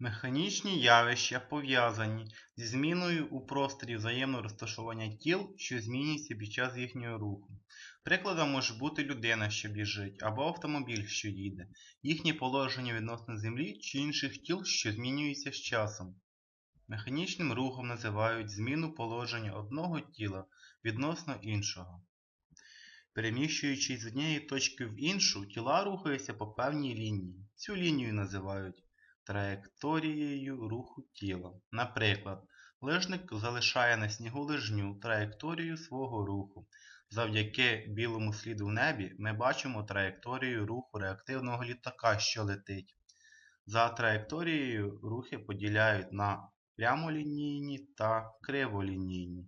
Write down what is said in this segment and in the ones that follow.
Механічні явища пов'язані зі зміною у просторі взаємного розташування тіл, що змінюються під час їхнього руху. Прикладом може бути людина, що біжить, або автомобіль, що їде, їхнє положення відносно землі чи інших тіл, що змінюються з часом. Механічним рухом називають зміну положення одного тіла відносно іншого. Переміщуючись з однієї точки в іншу, тіла рухаються по певній лінії. Цю лінію називають траєкторією руху тіла. Наприклад, лижник залишає на снігу лижню траєкторію свого руху. Завдяки білому сліду в небі ми бачимо траєкторію руху реактивного літака, що летить. За траєкторією рухи поділяють на прямолінійні та криволінійні.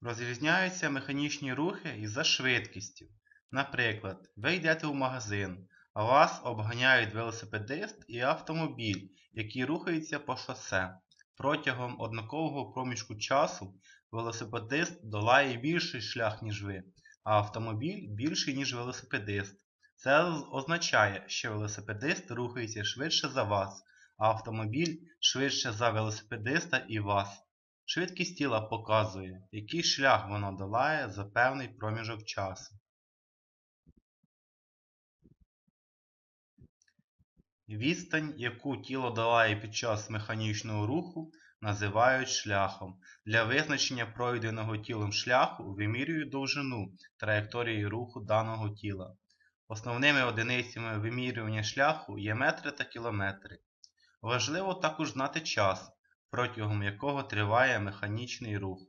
Розрізняються механічні рухи із-за швидкістю. Наприклад, ви йдете в магазин, вас обганяють велосипедист і автомобіль, які рухаються по шосе. Протягом однакового проміжку часу велосипедист долає більший шлях, ніж ви, а автомобіль більший, ніж велосипедист. Це означає, що велосипедист рухається швидше за вас, а автомобіль швидше за велосипедиста і вас. Швидкість тіла показує, який шлях воно долає за певний проміжок часу. Відстань, яку тіло долає під час механічного руху, називають шляхом. Для визначення пройденого тілом шляху вимірюють довжину траєкторії руху даного тіла. Основними одиницями вимірювання шляху є метри та кілометри. Важливо також знати час, протягом якого триває механічний рух.